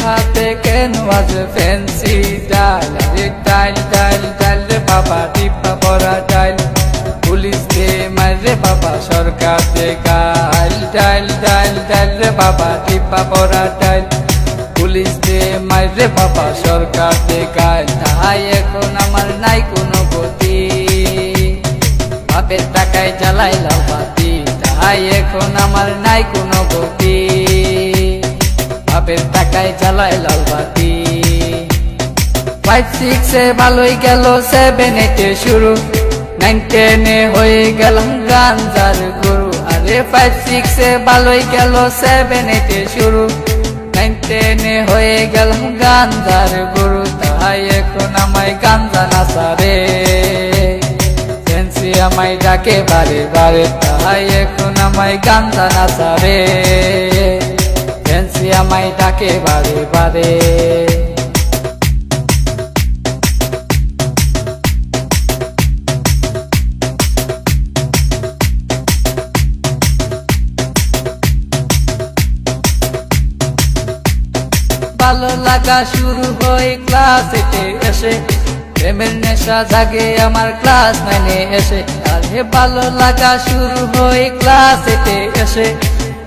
হাতে কেন আজ ফ্যান্সি ডাল রে ডাইল ডাইল ডাইল রে বাবা টিপা পরা ডাইল পুলিশ দে মারে বাবা সরকার দে গাইল ডাইল ডাইল ডাইল রে বাবা টিপা পরা ডাইল পুলিশ দে মারে বাবা সরকার দে গাইল তাই এখন আমার নাই কোনো গতি বাপের টাকায় জ্বালাইলাম বাতি তাই এখন আমার নাই কোনো গতি বাপের টাকায় লাল বাতি। ফাইভ সিক্সে ভালোই গেল সেভেন এইটে শুরু। নাইন টেনে হয়ে গেলাম গাঞ্জার গুরু। আরে ফাইভ সিক্সে ভালোই গেল সেভেন এইটে শুরু। নাইন টেনে হয়ে গেলাম গাঞ্জার গুরু। তাই এখন আমায় গাঞ্জা নাচারে ফেন্সি আমায় ডাকে বারে বারে। তাই এখন আমায় গাঞ্জা নাচারে ফেন্সি আমায় ডাকে বারে ভালো লাগা শুরু হয় ক্লাস এটে এসে। প্রেমের নেশা জাগে আমার ক্লাস নাইনে এসে। আরে ভালো লাগা শুরু হয় ক্লাস এটে এসে।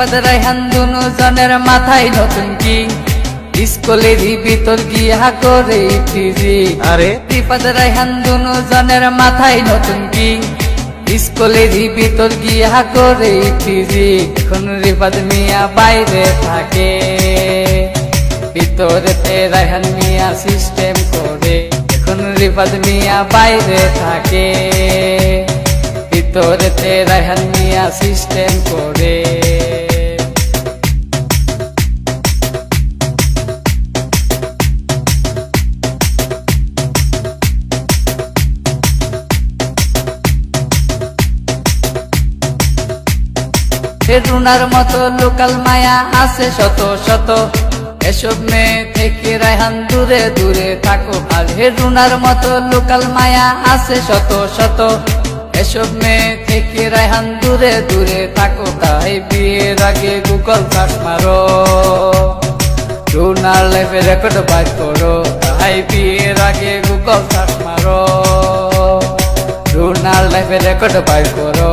ত্রিপদ রায়হান দুনো জনের মাথায় নতুন কি? স্কুলেরই ভিতর গিয়া করে ফিজি আরে? ত্রিপদ রায়হান দুনো জনের মাথায় নতুন কি? স্কুলেরই ভিতর গিয়া করে ফিজি এখন রিপাদ মিয়া বাইরে থাকে। ভিতরেতে রায়হান মিয়া সিস্টেম করে। এখন রিপাদ মিয়া বাইরে থাকে। ভিতরেতে রায়হান মিয়া সিস্টেম করে। রুনার মতো লোকাল মায়া আছে শত শত। এসব মেয়ে থেকে রায়হান দূরে দূরে থাকো আর হে রুনার মতো লোকাল মায়া আছে শত শত। এসব মেয়ে থেকে রায়হান দূরে দূরে থাকো তাই বিয়ের আগে গুগল সার্চ মারো। রুনার লাইফে রেকর্ড বাইর করো, তাই বিয়ের আগে গুগল সার্চ মারো। রুনার লাইফে রেকর্ড বাই করো।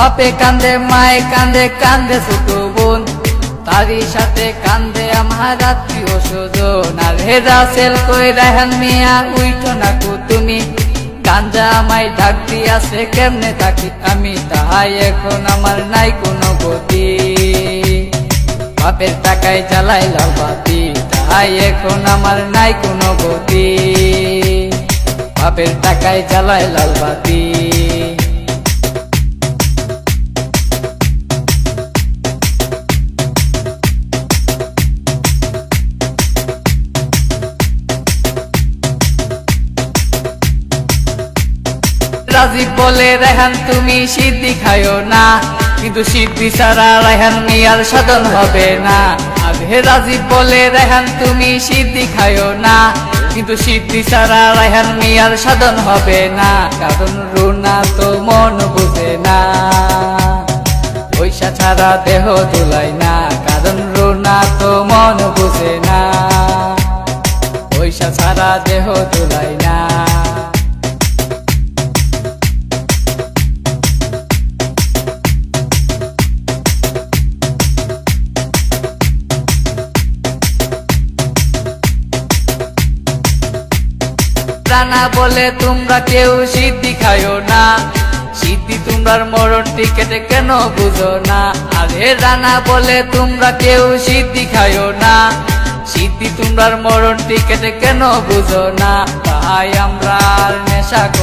বাপে কান্দে, মায়ে কান্দে কান্দে ছোট বোন। তারই সাথে কান্দে আমার আত্মীয় স্বজন। আর হেরা সেল কই রাহান মিয়া, উইঠো না কো তুমি। গাঞ্জা আমায় ডাক দিয়াছে, কেমনে থাকি আমি? তাহাই এখন আমার নাই কোনো গতি। বাপের টাকায় জ্বালাই লাল বাতি, তাহাই এখন আমার নাই কোনো গতি। বাপের টাকায় জ্বালাই লাল বাতি। রাজীব বলে, রেহান, তুমি সিদ্ধি খায়ো না। কিন্তু সিদ্ধি ছাড়া রেহান মিয়ার সাধন হবে না। আগে রাজীব বলে, রেহান, তুমি সিদ্ধি খায়ো না। কিন্তু সিদ্ধি ছাড়া রেহান মিয়ার সাধন হবে না। কারণ রুনা তো মন বুঝে না। পয়সা ছাড়া দেহ দুলাই না। কারণ রুনা তো মন বুঝে না। পয়সা ছাড়া দেহ দুলাই না। রানা বলে তোমরা কেউ সিদ্ধি খায়ো না। সিদ্ধি তোমরার মরণ টিকেটে কেন বুঝো না। আরে রানা বলে তোমরা কেউ সিদ্ধি খায়ো না। সিদ্ধি তোমরার মরণ টিকেটে কেন বুঝো না। তাই আমরা নেশা না